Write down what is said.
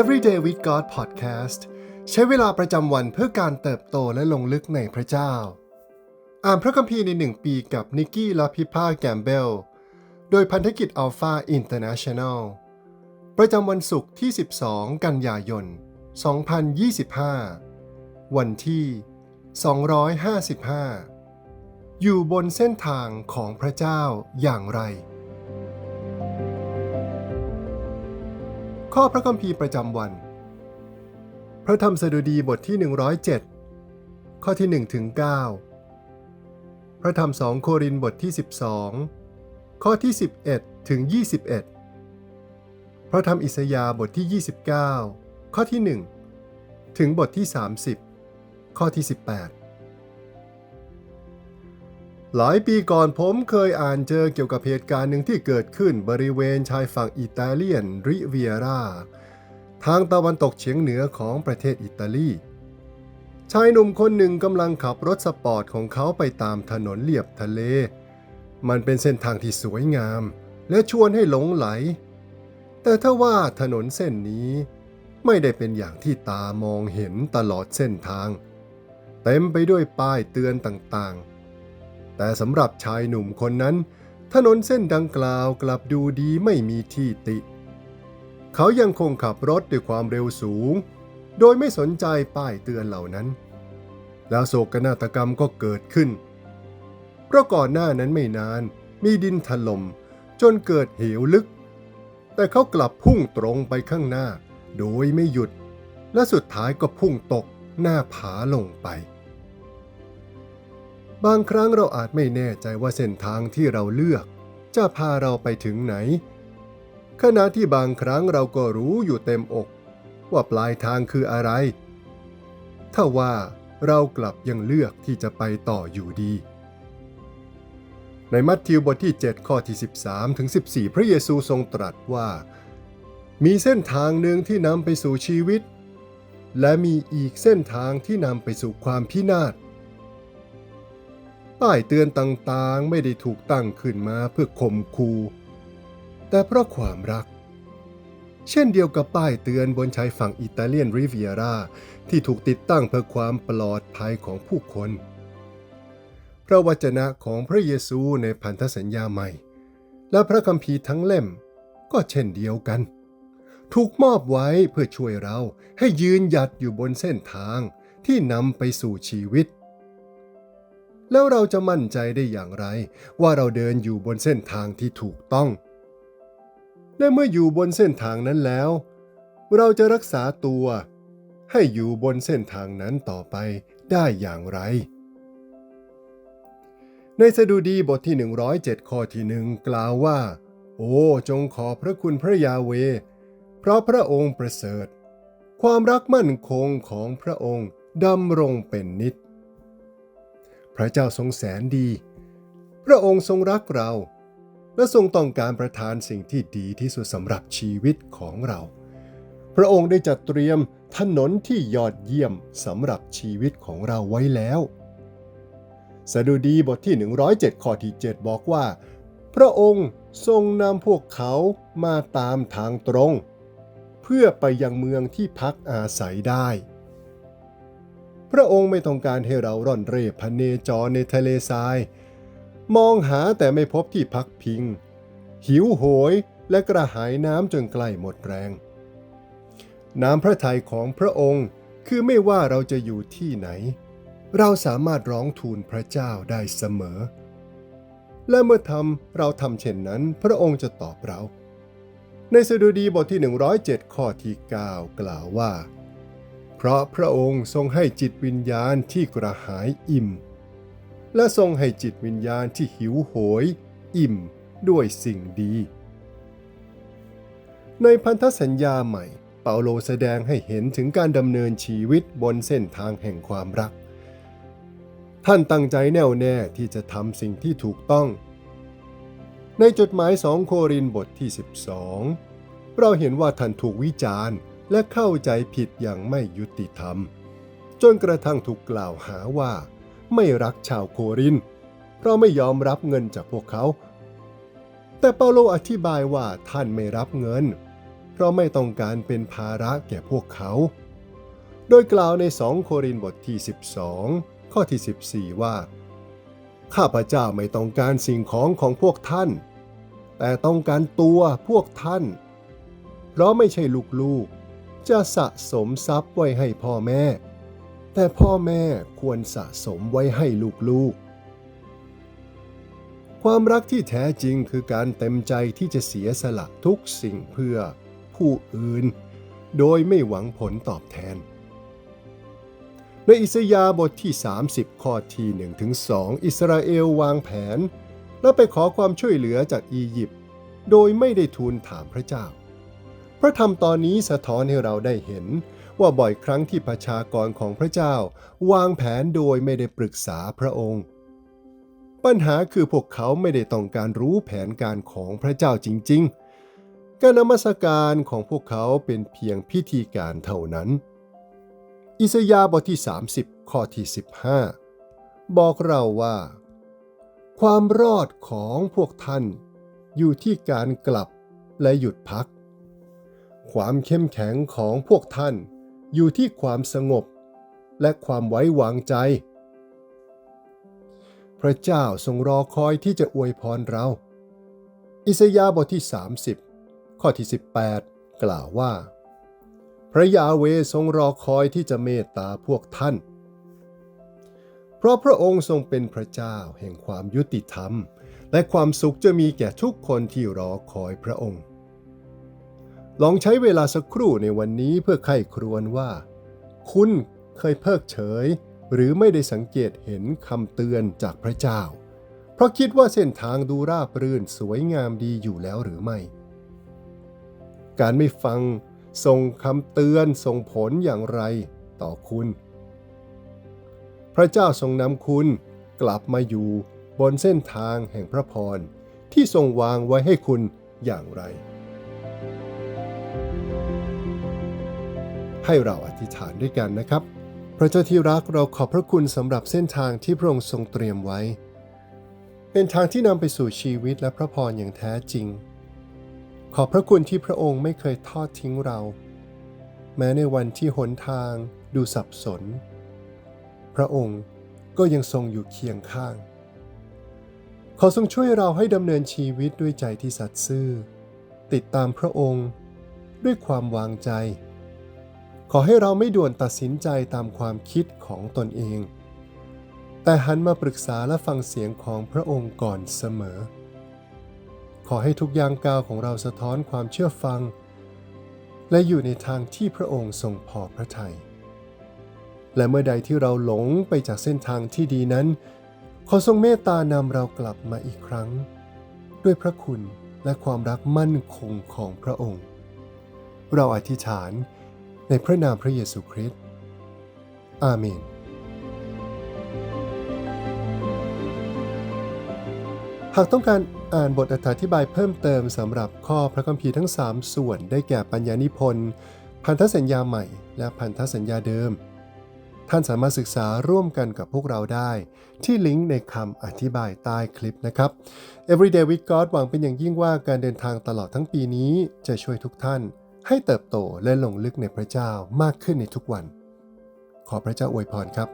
Everyday with God Podcast ใช้เวลาประจำวันเพื่อการเติบโตและลงลึกในพระเจ้า อ่านพระคัมภีร์ในหนึ่งปีกับนิกกี้และพิพาแกมเบล โดยพันธกิจอัลฟาอินเตอร์เนชั่นแนลประจำวันศุกร์ที่ 12 กันยายน 2025 วันที่ 255 อยู่บนเส้นทางของพระเจ้าอย่างไร ข้อพระคัมภีร์ประจำวัน พระธรรมสดุดีบทที่ 107 ข้อที่1ถึง9พระธรรมสองโครินธ์บทที่ 12 ข้อที่ 11 ถึง 21 พระธรรมอิสยาห์บทที่ 29 ข้อที่ 1 ถึงบทที่ 30 ข้อที่ 18 หลายปีก่อนผมเคยอ่านเจอเกี่ยวกับเหตุการณ์หนึ่งที่เกิดขึ้นบริเวณชายฝั่งอิตาเลียนริเวียรา ทางตะวันตกเฉียงเหนือของประเทศอิตาลี ชายหนุ่มคนหนึ่งกำลังขับรถสปอร์ตของเขาไปตามถนนเลียบทะเล มันเป็นเส้นทางที่สวยงาม และชวนให้หลงไหล แต่ถ้าว่าถนนเส้นนี้ไม่ได้เป็นอย่างที่ตามองเห็นตลอดเส้นทาง เต็มไปด้วยป้ายเตือนต่างๆ แต่สำหรับชายหนุ่มคนนั้น ถนนเส้นดังกล่าวกลับดูดีไม่มีที่ติ เขายังคงขับรถด้วยความเร็วสูง โดยไม่สนใจป้ายเตือนเหล่านั้น แล้วโศกนาฏกรรมก็เกิดขึ้น เพราะก่อนหน้านั้นไม่นานมีดินถล่มจนเกิดเหวลึก แต่เขากลับพุ่งตรงไปข้างหน้า โดยไม่หยุด และสุดท้ายก็พุ่งตกหน้าผาลงไป บางครั้งเราอาจไม่แน่ใจว่าเส้นทางที่เราเลือก จะพาเราไปถึงไหน ขณะที่บางครั้งเราก็รู้อยู่เต็มอก ว่าปลายทางคืออะไร ถ้าว่าเรากลับยังเลือกที่จะไปต่ออยู่ดี ในมัทธิวบทที่ 7 ข้อที่ 13 ถึง 14 พระเยซูทรงตรัสว่า มีเส้นทางหนึ่งที่นำไปสู่ชีวิต และมีอีกเส้นทางที่นำไปสู่ความพินาศ ป้ายเตือนต่างๆ ไม่ได้ถูกตั้งขึ้นมาเพื่อข่มคูแต่เพราะความรัก เช่นเดียวกับป้ายเตือนบนชายฝั่งอิตาเลียนริเวียราที่ถูกติดตั้งเพื่อความปลอดภัยของผู้คน พระวจนะของพระเยซูในพันธสัญญาใหม่ และพระคัมภีร์ทั้งเล่มก็เช่นเดียวกัน ถูกมอบไว้เพื่อช่วยเราให้ยืนหยัดอยู่บนเส้นทางที่นำไปสู่ชีวิต แล้วเราจะมั่นใจได้อย่างไร ว่าเราเดินอยู่บนเส้นทางที่ถูกต้อง และเมื่ออยู่บนเส้นทางนั้นแล้ว เราจะรักษาตัว ให้อยู่บนเส้นทางนั้นต่อไปได้อย่างไร ในสดุดีบทที่ 107 ข้อที่หนึ่งกล่าวว่า โอ้จงขอพระคุณพระยาเว เพราะพระองค์ประเสริฐ ความรักมั่นคงของพระองค์ดำรงเป็นนิจ พระเจ้าทรงแสนดี พระองค์ทรงรักเรา และทรงต้องการประทานสิ่งที่ดีที่สุดสำหรับชีวิตของเรา พระองค์ได้จัดเตรียมถนนที่ยอดเยี่ยมสำหรับชีวิตของเราไว้แล้ว สดุดีบทที่ 107 ข้อที่ 7 บอกว่า พระองค์ทรงนำพวกเขามาตามทางตรง เพื่อไปยังเมืองที่พักอาศัยได้ พระองค์ไม่ต้องการให้เราร่อนเร่พเนจรในทะเลทราย มองหาแต่ไม่พบที่พักพิง หิวโหยและกระหายน้ำจนใกล้หมดแรง น้ำพระทัยของพระองค์คือไม่ว่าเราจะอยู่ที่ไหน เราสามารถร้องทูลพระเจ้าได้เสมอ และเมื่อทำเราทำเช่นนั้น พระองค์จะตอบเรา ในสดุดีบทที่ 107 ข้อที่ 9 กล่าวว่า เพราะพระองค์ทรงให้จิตวิญญาณที่กระหายอิ่ม และทรงให้จิตวิญญาณที่หิวโหย อิ่มด้วยสิ่งดี ในพันธสัญญาใหม่ เปาโลแสดงให้เห็นถึงการดำเนินชีวิตบนเส้นทางแห่งความรัก ท่านตั้งใจแน่วแน่ที่จะทำสิ่งที่ถูกต้อง ในจดหมายสองโครินบทที่ 12 เราเห็นว่าท่านถูกวิจารณ์ และเข้าใจผิดอย่างไม่ยุติธรรม จนกระทั่งถูกกล่าวหาว่า ไม่รักชาวโครินเพราะไม่ยอมรับเงินจากพวกเขา แต่เปาโลอธิบายว่าท่านไม่รับเงิน เพราะไม่ต้องการเป็นภาระแก่พวกเขา โดยกล่าวใน2โครินบทที่ 12 ข้อที่ 14 ว่า ข้าพเจ้าไม่ต้องการสิ่งของของพวกท่าน แต่ต้องการตัวพวกท่าน เพราะไม่ใช่ลูกๆ จะสะสมทรัพย์ไว้ให้พ่อแม่ แต่พ่อแม่ควรสะสมไว้ให้ลูกๆ ความรักที่แท้จริงคือการเต็มใจที่จะเสียสละทุกสิ่งเพื่อผู้อื่น โดยไม่หวังผลตอบแทน ในอิสยาบทที่ 30 ข้อที่1ถึง2อิสราเอลวางแผน และไปขอความช่วยเหลือจากอียิปต์โดยไม่ได้ทูลถามพระเจ้า พระธรรมตอนนี้สะท้อนให้เราได้เห็น ว่าบ่อยครั้งที่ประชากรของพระเจ้า วางแผนโดยไม่ได้ปรึกษาพระองค์ ปัญหาคือพวกเขาไม่ได้ต้องการรู้แผนการของพระเจ้าจริง ๆ การนมัสการของพวกเขาเป็นเพียงพิธีการเท่านั้น อิสยาห์บทที่ 30 ข้อที่ 15 บอกเราว่า ความรอดของพวกท่านอยู่ที่การกลับและหยุดพัก ความเข้มแข็งของพวกท่านอยู่ที่ความสงบ และความไว้วางใจ พระเจ้าทรงรอคอยที่จะอวยพรเรา อิสยาห์บทที่ 30 ข้อที่ 18 กล่าวว่า พระยาเวทรงรอคอยที่จะเมตตาพวกท่าน เพราะพระองค์ทรงเป็นพระเจ้าแห่งความยุติธรรม และความสุขจะมีแก่ทุกคนที่รอคอยพระองค์ ลองใช้เวลาสักครู่ในวันนี้เพื่อไข้ครวญว่า คุณเคยเพิกเฉย หรือไม่ได้สังเกตเห็นคำเตือนจากพระเจ้า เพราะคิดว่าเส้นทางดูราบรื่นสวยงามดีอยู่แล้วหรือไม่ การไม่ฟังส่งคำเตือนส่งผลอย่างไรต่อคุณ พระเจ้าทรงนำคุณกลับมาอยู่บนเส้นทางแห่งพระพรที่ทรงวางไว้ให้คุณอย่างไร ให้เราอธิษฐานด้วยกันนะครับ พระเจ้าที่รักเราขอบพระคุณสำหรับเส้นทางที่พระองค์ทรงเตรียมไว้ เป็นทางที่นำไปสู่ชีวิตและพระพรอย่างแท้จริง ขอบพระคุณที่พระองค์ไม่เคยทอดทิ้งเรา แม้ในวันที่หนทางดูสับสน พระองค์ก็ยังทรงอยู่เคียงข้าง ขอทรงช่วยเราให้ดำเนินชีวิตด้วยใจที่สัตย์ซื่อ ติดตามพระองค์ด้วยความวางใจ ขอให้เราไม่ด่วนตัดสินใจตามความคิดของตนเอง แต่หันมาปรึกษาและฟังเสียงของพระองค์ก่อนเสมอ ขอให้ทุกย่างก้าวของเราสะท้อนความเชื่อฟัง และอยู่ในทางที่พระองค์ทรงพอพระทยัย และเมื่อใดที่เราหลงไปจากเส้นทางที่ดีนั้น ขอทรงเมตตานำเรากลับมาอีกครั้ง ด้วยพระคุณและความรักมั่นคงของพระองค์ เราอธิษฐาน ในพระนามพระเยซูคริสต์ อาเมน หากต้องการอ่านบทอธิบายเพิ่มเติมสำหรับข้อพระคัมภีร์ทั้ง 3 ส่วนได้แก่ปัญญานิพนธ์ พันธสัญญาใหม่ และพันธสัญญาเดิม ท่านสามารถศึกษาร่วมกันกับพวกเราได้ที่ลิงก์ในคำอธิบายใต้คลิปนะครับ Everyday with God หวังเป็นอย่างยิ่งว่าการเดินทางตลอดทั้งปีนี้จะช่วยทุกท่าน ให้เติบโตและลงลึกในพระเจ้ามากขึ้นในทุกวัน ขอพระเจ้าอวยพรครับ